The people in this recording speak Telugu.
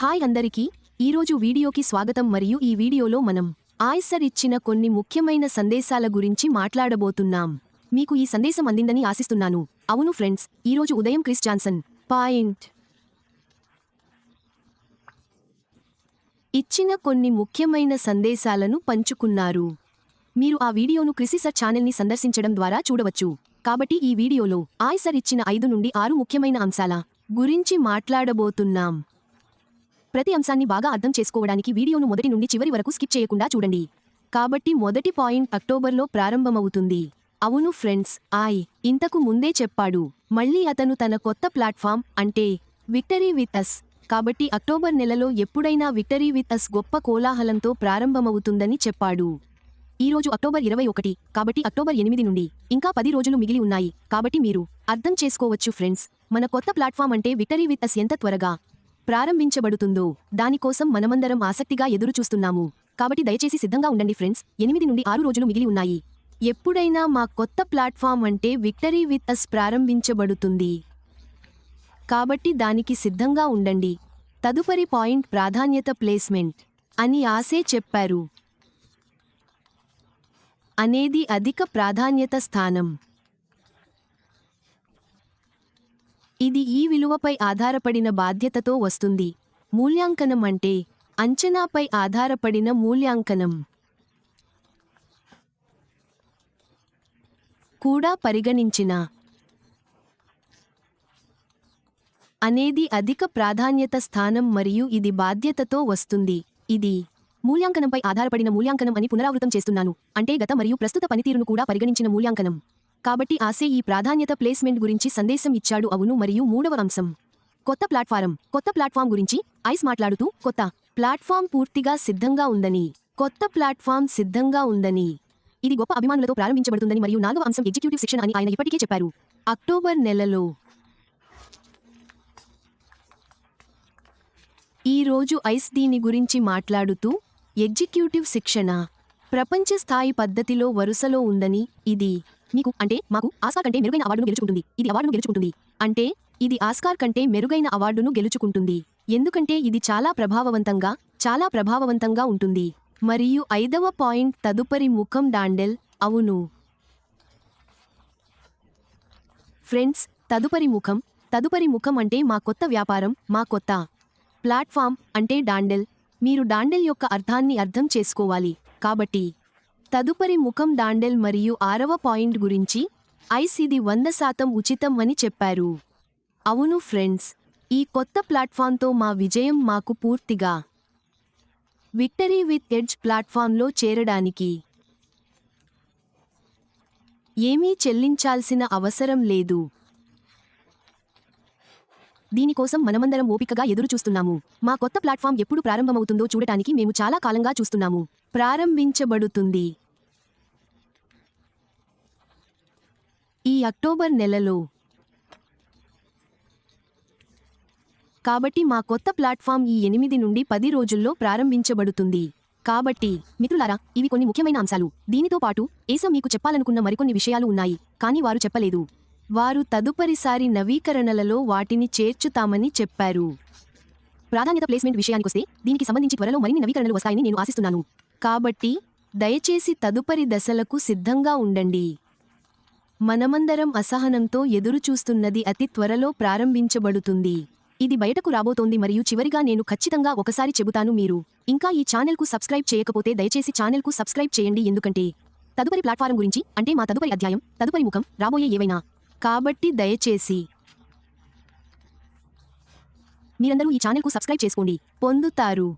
హాయ్ అందరికీ. ఈరోజు వీడియోకి స్వాగతం మరియు ఈ వీడియోలో మనం ఆయ్సర్ ఇచ్చిన కొన్ని ముఖ్యమైన సందేశాల గురించి మాట్లాడబోతున్నాం. మీకు ఈ సందేశం అందిందని ఆశిస్తున్నాను. అవును ఫ్రెండ్స్ ఈరోజు ఉదయం క్రిస్ జాన్సన్ పాయింట్. ఇచ్చిన కొన్ని ముఖ్యమైన సందేశాలను పంచుకున్నారు. మీరు ఆ వీడియోను క్రిసిసర్ ఛానల్ని సందర్శించడం ద్వారా చూడవచ్చు. కాబట్టి ఈ వీడియోలో ఆయ్సర్ ఇచ్చిన ఐదు నుండి ఆరు ముఖ్యమైన అంశాల గురించి మాట్లాడబోతున్నాం. ప్రతి అంశాన్ని బాగా అర్థం చేసుకోవడానికి వీడియోను మొదటి నుండి చివరి వరకు స్కిప్ చేయకుండా చూడండి. కాబట్టి మొదటి పాయింట్ అక్టోబర్లో ప్రారంభమవుతుంది. అవును ఫ్రెండ్స్ ఆయ్ ఇంతకు ముందే చెప్పాడు. మళ్ళీ అతను తన కొత్త ప్లాట్ఫామ్ అంటే విక్టరీ విత్ అస్. కాబట్టి అక్టోబర్ నెలలో ఎప్పుడైనా విక్టరీ విత్ అస్ గొప్ప కోలాహలంతో ప్రారంభమవుతుందని చెప్పాడు. ఈరోజు అక్టోబర్ ఇరవై ఒకటి కాబట్టి అక్టోబర్ ఎనిమిది నుండి ఇంకా పది రోజులు మిగిలి ఉన్నాయి. కాబట్టి మీరు అర్థం చేసుకోవచ్చు ఫ్రెండ్స్ మన కొత్త ప్లాట్ఫామ్ అంటే విక్టరీ విత్ అస్ ఎంత త్వరగా? ప్రారంభించబడుతుందో దానికోసం మనమందరం ఆసక్తిగా ఎదురుచూస్తున్నాము. కాబట్టి దయచేసి సిద్ధంగా ఉండండి ఫ్రెండ్స్. ఎనిమిది నుండి ఆరు రోజులు మిగిలి ఉన్నాయి. ఎప్పుడైనా మా కొత్త ప్లాట్ఫామ్ అంటే విక్టరీ విత్ అస్ ప్రారంభించబడుతుంది. కాబట్టి దానికి సిద్ధంగా ఉండండి. తదుపరి పాయింట్ ప్రాధాన్యత ప్లేస్మెంట్ అని ఆసే చెప్పారు. అనేది అధిక ప్రాధాన్యత స్థానం. ఇది ఈ విలువపై ఆధారపడిన బాధ్యతతో వస్తుంది. మూల్యాంకనం అంటే అంచనాపై ఆధారపడిన మూల్యాంకనం. కూడా పరిగణించిన అనేది అధిక ప్రాధాన్యత స్థానం మరియు ఇది బాధ్యతతో వస్తుంది. ఇది మూల్యాంకనంపై ఆధారపడిన మూల్యాంకనం అని పునరావృతం చేస్తున్నాను. అంటే గత మరియు ప్రస్తుత పనితీరును కూడా పరిగణించిన మూల్యాంకనం. కాబట్టి ఆసే ఈ ప్రాధాన్యత ప్లేస్మెంట్ గురించి సందేశం ఇచ్చాడు అవును మరియు మూడవ అంశం. కొత్త ప్లాట్ఫారం. కొత్త ప్లాట్ఫామ్ గురించి ఐస్ మాట్లాడుతూ కొత్త ప్లాట్ఫామ్ పూర్తిగా సిద్ధంగా ఉందని. కొత్త ప్లాట్ఫామ్ సిద్ధంగా ఉందని. ఇది గొప్ప అభిమానులతో ప్రారంభించబడుతుందని మరియు నాలుగవ అంశం ఎగ్జిక్యూటివ్ శిక్షణ అని ఆయన ఇప్పటికే చెప్పారు. అక్టోబర్ నెలలో ఈ రోజు ఐస్ దీని గురించి మాట్లాడుతూ ఎగ్జిక్యూటివ్ శిక్షణ ప్రపంచ స్థాయి పద్ధతిలో వరుసలో ఉందని. ఇది మీకు అంటే మాకు ఆస్కార్ కంటే మెరుగైన అవార్డును గెలుచుకుంటుంది. ఇది అవార్డును గెలుచుకుంటుంది. అంటే ఇది ఆస్కార్ కంటే మెరుగైన అవార్డును గెలుచుకుంటుంది. ఎందుకంటే ఇది చాలా ప్రభావవంతంగా చాలా ప్రభావవంతంగా ఉంటుంది. మరియు ఐదవ పాయింట్ తదుపరి ముఖం డాండెల్. అవును. ఫ్రెండ్స్ తదుపరి ముఖం. తదుపరి ముఖం అంటే మా కొత్త వ్యాపారం మా కొత్త ప్లాట్ఫామ్ అంటే డాండెల్. మీరు డాండెల్ యొక్క అర్థాన్ని అర్థం చేసుకోవాలి. కాబట్టి తదుపరి ముఖం డాండెల్ మరియు ఆరవ పాయింట్ గురించి ఐస్ ఇది వంద శాతం ఉచితం అని చెప్పారు. అవును ఫ్రెండ్స్ ఈ కొత్త ప్లాట్ఫామ్తో మా విజయం మాకు పూర్తిగా విక్టరీ విత్ ఎడ్జ్ ప్లాట్ఫామ్లో చేరడానికి ఏమీ చెల్లించాల్సిన అవసరం లేదు. దీనికోసం మనమందరం ఓపికగా ఎదురుచూస్తున్నాము. మా కొత్త ప్లాట్ఫామ్ ఎప్పుడు ప్రారంభమవుతుందో చూడటానికి మేము చాలా కాలంగా చూస్తున్నాము. ప్రారంభించబడుతుంది. ఈ అక్టోబర్ నెలలో. కాబట్టి మా కొత్త ప్లాట్ఫామ్ ఈ ఎనిమిది నుండి పది రోజుల్లో ప్రారంభించబడుతుంది. కాబట్టి మిత్రులారా ఇవి కొన్ని ముఖ్యమైన అంశాలు. దీనితో పాటు ఏసం మీకు చెప్పాలనుకున్న మరికొన్ని విషయాలు ఉన్నాయి. కానీ వారు చెప్పలేదు. వారు తదుపరిసారి నవీకరణలలో వాటిని చేర్చుతామని చెప్పారు. ప్రాధాన్యత ప్లేస్మెంట్ విషయానికొస్తే దీనికి సంబంధించి త్వరలో మరిన్ని నవీకరణలు వస్తాయని నేను ఆశిస్తున్నాను. కాబట్టి దయచేసి తదుపరి దశలకు సిద్ధంగా ఉండండి. మనమందరం అసహనంతో ఎదురుచూస్తున్నది అతి త్వరలో ప్రారంభించబడుతుంది. ఇది బయటకు రాబోతోంది మరియు చివరిగా నేను ఖచ్చితంగా ఒకసారి చెబుతాను మీరు. ఇంకా ఈ ఛానల్కు సబ్స్క్రైబ్ చేయకపోతే దయచేసి ఛానల్కు సబ్స్క్రైబ్ చేయండి ఎందుకంటే తదుపరి ప్లాట్ఫారం గురించి అంటే మా తదుపరి అధ్యాయం తదుపరి ముఖం రాబోయే ఏవైనా కాబట్టి దయచేసి మీరందరూ ఈ ఛానల్కు సబ్స్క్రైబ్ చేసుకోండి. పొందుతారు.